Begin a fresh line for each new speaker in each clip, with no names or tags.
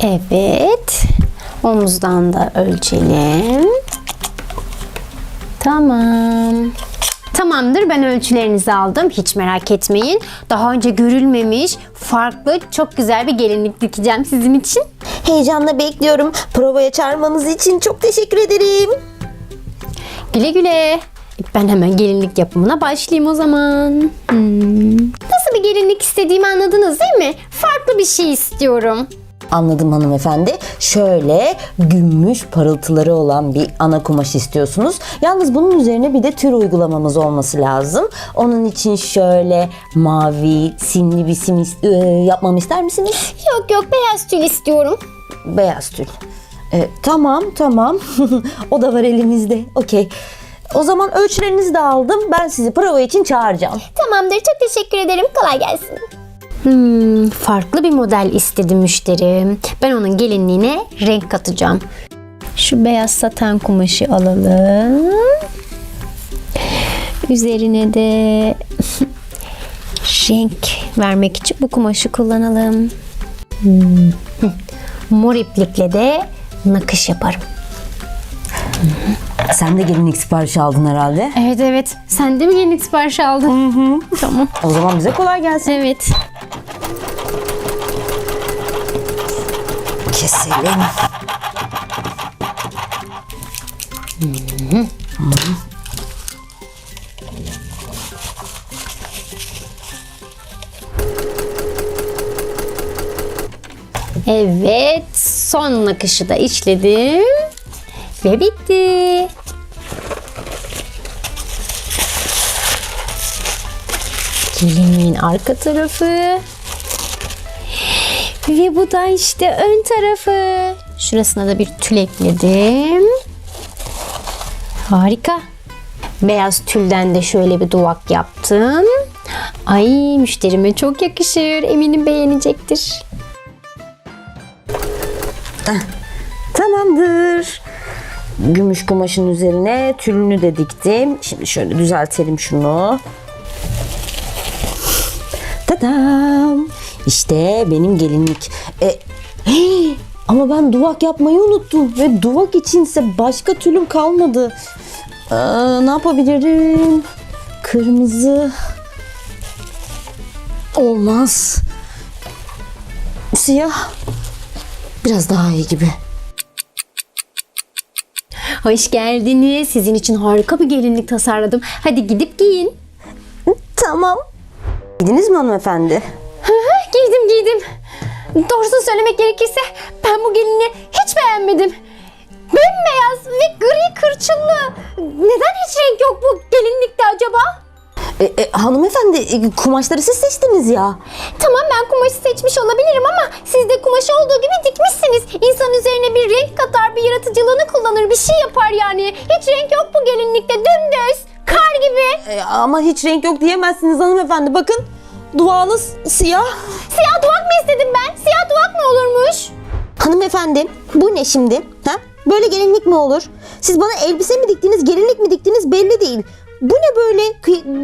Evet. Omuzdan da ölçelim. Tamam. Tamamdır ben ölçülerinizi aldım. Hiç merak etmeyin. Daha önce görülmemiş, farklı, çok güzel bir gelinlik dikeceğim sizin için.
Heyecanla bekliyorum. Provaya çağırmanız için çok teşekkür ederim.
Güle güle. Ben hemen gelinlik yapımına başlayayım o zaman. Hmm. Nasıl bir gelinlik istediğimi anladınız değil mi? Farklı bir şey istiyorum.
Anladım hanımefendi. Şöyle gümüş parıltıları olan bir ana kumaş istiyorsunuz. Yalnız bunun üzerine bir de tür uygulamamız olması lazım. Onun için şöyle mavi, simli bir sim e, yapmamı ister misiniz?
Yok yok beyaz tül istiyorum.
Beyaz tül. E, tamam tamam. o da var elimizde. Okey. O zaman ölçülerinizi de aldım. Ben sizi prova için çağıracağım.
Tamamdır çok teşekkür ederim. Kolay gelsin. Hmm, farklı bir model istedi müşterim. Ben onun gelinliğine renk katacağım. Şu beyaz saten kumaşı alalım. Üzerine de renk vermek için bu kumaşı kullanalım. Hmm. Mor iplikle de nakış yaparım.
Sen de gelinlik siparişi aldın herhalde.
Evet evet. Sen de mi gelinlik siparişi aldın? Tamam.
O zaman bize kolay gelsin.
Evet.
Keselim.
Evet, son nakışı da işledim ve bitti. Gelinliğin arka tarafı. Ve bu da işte ön tarafı. Şurasına da bir tül ekledim. Harika. Beyaz tülden de şöyle bir duvak yaptım. Ay müşterime çok yakışır. Eminim beğenecektir.
Tamamdır. Gümüş kumaşın üzerine tülünü de diktim. Şimdi şöyle düzeltelim şunu. Tadam. İşte benim gelinlik. E, hey, ama ben duvak yapmayı unuttum. Ve duvak içinse başka tülüm kalmadı. Aa, ne yapabilirim? Kırmızı. Olmaz. Siyah. Biraz daha iyi gibi.
Hoş geldiniz. Sizin için harika bir gelinlik tasarladım. Hadi gidip giyin.
Tamam. Gidiniz mi hanımefendi?
Doğrusunu söylemek gerekirse ben bu gelinliği hiç beğenmedim. Bembeyaz ve gri kırçıllı. Neden hiç renk yok bu gelinlikte acaba?
E, e, hanımefendi e, kumaşları siz seçtiniz ya.
Tamam ben kumaşı seçmiş olabilirim ama siz de kumaşı olduğu gibi dikmişsiniz. İnsan üzerine bir renk katar, bir yaratıcılığını kullanır, bir şey yapar yani. Hiç renk yok bu gelinlikte dümdüz. Kar gibi.
E, ama hiç renk yok diyemezsiniz hanımefendi. Bakın duvağınız siyah.
Siyah duvak mı istedim ben? Siyah duvak mı olurmuş?
Hanımefendi bu ne şimdi? Ha? Böyle gelinlik mi olur? Siz bana elbise mi diktiniz, gelinlik mi diktiniz belli değil. Bu ne böyle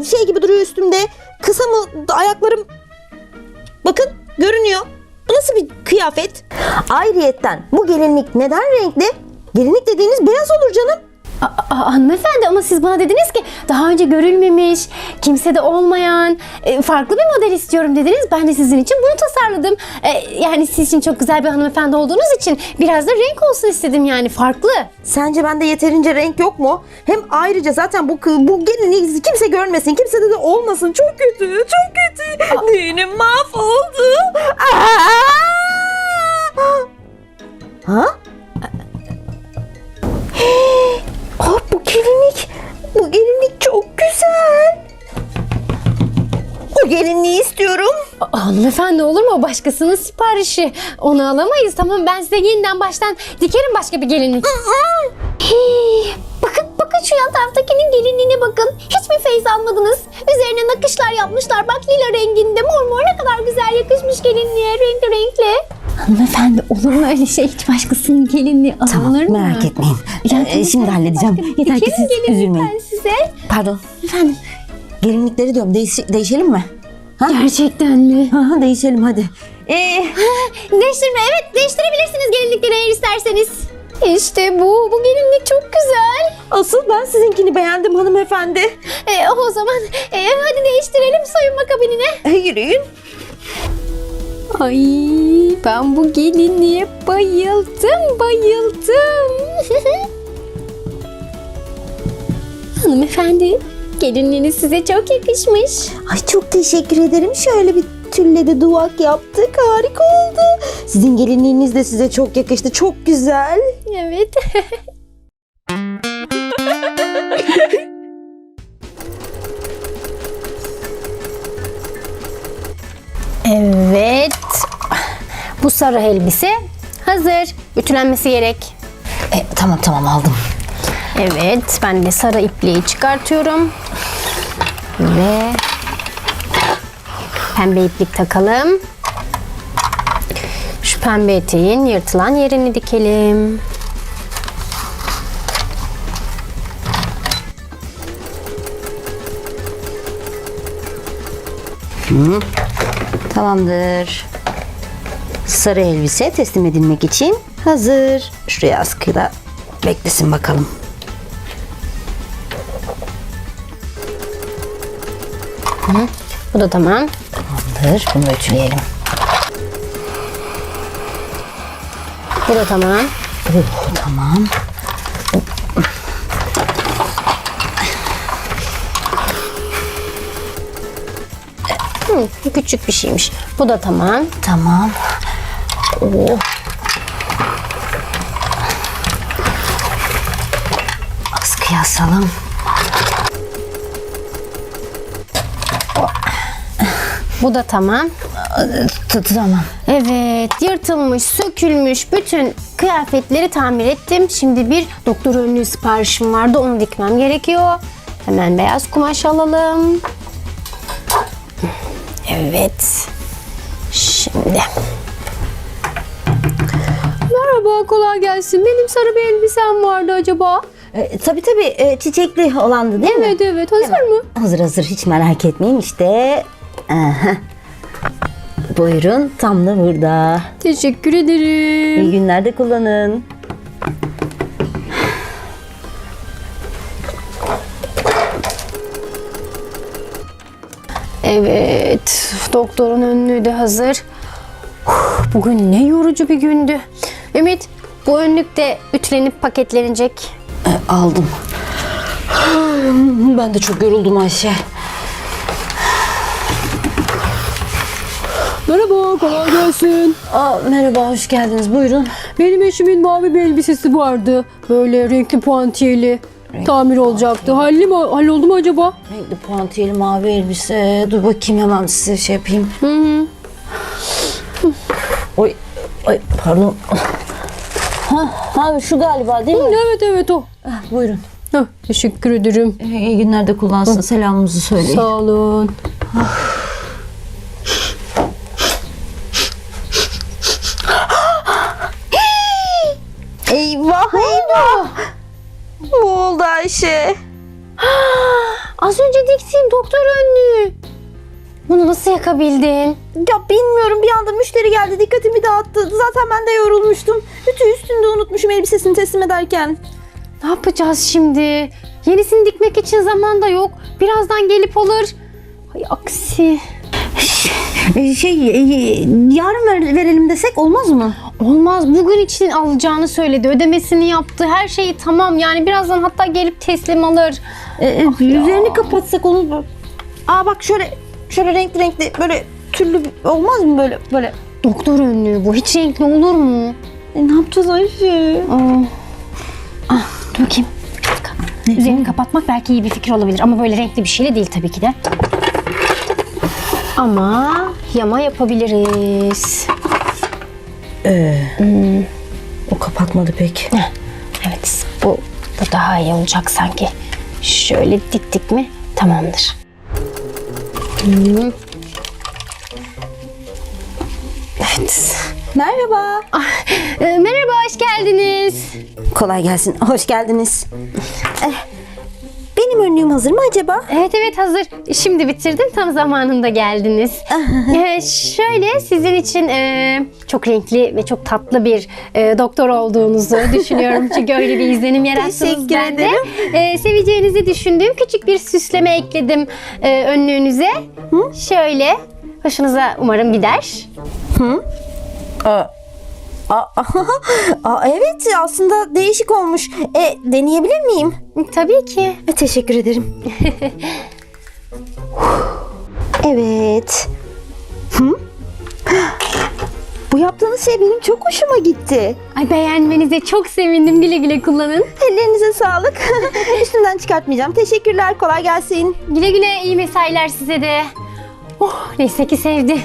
şey gibi duruyor üstümde? Kısa mı ayaklarım? Bakın görünüyor. Bu nasıl bir kıyafet? Ayrıyetten bu gelinlik neden renkli? Gelinlik dediğiniz beyaz olur canım.
Aa, aa, hanımefendi ama siz bana dediniz ki daha önce görülmemiş, kimsede olmayan, e, farklı bir model istiyorum dediniz. Ben de sizin için bunu tasarladım. E, yani siz için çok güzel bir hanımefendi olduğunuz için biraz da renk olsun istedim yani farklı.
Sence bende yeterince renk yok mu? Hem ayrıca zaten bu kı- bu gelinliği kimse görmesin, kimsede de olmasın. Çok kötü, çok kötü. Düğünüm mahvoldu. Aa! Ha? İstiyorum.
Hanımefendi olur mu? O başkasının siparişi. Onu alamayız. Tamam ben size yeniden baştan dikerim başka bir gelinlik. Hey, bakın bakın şu yan taraftakinin gelinliğine bakın. Hiç mi feyiz almadınız? Üzerine nakışlar yapmışlar. Bak lila renginde mor mor ne kadar güzel yakışmış gelinliğe renkli renkli. Hanımefendi olur mu öyle şey? Hiç başkasının gelinliği alınır mı?
merak etmeyin.
Ya,
Ee,
tamam,
şimdi halledeceğim.
bakın,
Yeter ki
dikerim
siz
gelinliği
üzülmeyin.
ben size.
Pardon. Efendim. Gelinlikleri diyorum. Değiş- değişelim mi? Ha?
Gerçekten mi?
Ha, değişelim hadi. Ee,
Değiştirme evet değiştirebilirsiniz gelinlikleri eğer isterseniz. İşte bu. Bu gelinlik çok güzel.
asıl ben sizinkini beğendim hanımefendi.
E, o zaman e, hadi değiştirelim soyunma kabinine.
E, yürüyün.
Ay ben bu gelinliğe bayıldım bayıldım. Hanımefendi gelinliğiniz size çok yakışmış.
Ay çok teşekkür ederim. Şöyle bir tülle de duvak yaptık. Harika oldu. Sizin gelinliğiniz de size çok yakıştı. Çok güzel.
Evet. evet. Bu sarı elbise hazır. Ütülenmesi gerek.
E, tamam tamam aldım.
Evet, ben de sarı ipliği çıkartıyorum. Ve pembe iplik takalım. Şu pembe eteğin yırtılan yerini dikelim.
Tamamdır. Sarı elbise teslim edilmek için hazır. Şuraya askıda beklesin bakalım.
Bu da tamam.
Tamamdır. Bunu da ütüleyelim.
Bu da tamam.
Oh, tamam.
Hı, küçük bir şeymiş. Bu da tamam.
Tamam. Oh. Askıya asalım.
Bu da tamam.
Tamam.
Evet, yırtılmış, sökülmüş bütün kıyafetleri tamir ettim. Şimdi bir doktor önlüğü siparişim vardı, onu dikmem gerekiyor. Hemen beyaz kumaş alalım. Evet. Şimdi. Merhaba, kolay gelsin. Benim sarı bir elbisem vardı acaba.
E, tabii tabii e, çiçekli olandı değil mi?
Evet evet, hazır mı?
Hazır hazır hiç merak etmeyin işte. Aha. Buyurun tam da burada.
Teşekkür ederim.
İyi günlerde kullanın.
Evet, doktorun önlüğü de hazır. Uf, Bugün ne yorucu bir gündü. Ümit, bu önlük de ütülenip paketlenecek.
E, aldım. Ben de çok yoruldum Ayşe.
Merhaba, kolay gelsin.
Aa, merhaba hoş geldiniz buyurun.
Benim eşimin mavi bir elbisesi vardı. Böyle renkli puantiyeli. Tamir olacaktı. Halli mi, halloldu mu acaba?
Renkli puantiyeli mavi elbise. Dur bakayım hemen size şey yapayım. Oy, oy pardon. Ha, ha şu galiba değil mi?
Evet evet o.
Ah, buyurun.
Heh, teşekkür ederim.
İyi iyi günlerde kullansın. Selamımızı söyleyin.
Sağ olun.
Eyvah Ayşe.
Az önce diktiğim doktor önlüğü. Bunu nasıl yakabildin?
Ya bilmiyorum bir anda müşteri geldi dikkatimi dağıttı. Zaten ben de yorulmuştum. Ütü üstünde unutmuşum elbisesini teslim ederken.
Ne yapacağız şimdi? Yenisini dikmek için zaman da yok. Birazdan gelip alır. Ay aksi.
Şey e, yarın ver- verelim desek olmaz mı?
Olmaz. Bugün için alacağını söyledi. Ödemesini yaptı. Her şeyi tamam. Yani birazdan hatta gelip teslim alır.
Ee, üzerini kapatsak onu. Aa bak şöyle şöyle renkli renkli böyle türlü olmaz mı böyle böyle?
Doktor önlüğü bu. Hiç renkli olur mu?
E, ne yapacağız Ayşe?
Aa. Ah, dur bakayım. Üzerini kapatmak belki iyi bir fikir olabilir ama böyle renkli bir şeyle değil tabii ki de. Ama yama yapabiliriz.
O kapatmadı pek.
Evet, bu bu daha iyi olacak sanki. Şöyle diktik mi tamamdır. Hmm. Evet.
Merhaba.
Ee, merhaba, hoş geldiniz.
Kolay gelsin. Hoş geldiniz. Eh, benim önlüğüm hazır mı acaba?
Evet evet hazır. Şimdi bitirdim. Tam zamanında geldiniz. Ee, şöyle sizin için e, çok renkli ve çok tatlı bir e, doktor olduğunuzu düşünüyorum. Çünkü öyle bir izlenim yarattınız
Teşekkür
bende.
ederim.
Ee, seveceğinizi düşündüğüm küçük bir süsleme ekledim e, önlüğünüze. Şöyle. Hoşunuza umarım gider.
Aa, aa, evet aslında değişik olmuş. E, deneyebilir miyim?
Tabii ki.
E, Teşekkür ederim. evet. Hı? Bu yaptığınız şey benim çok hoşuma gitti.
Ay beğenmenize çok sevindim. Güle güle kullanın.
Ellerinize sağlık. Üstümden çıkartmayacağım. Teşekkürler. Kolay gelsin.
Güle güle iyi mesailer size de. Oh neyse ki sevdi.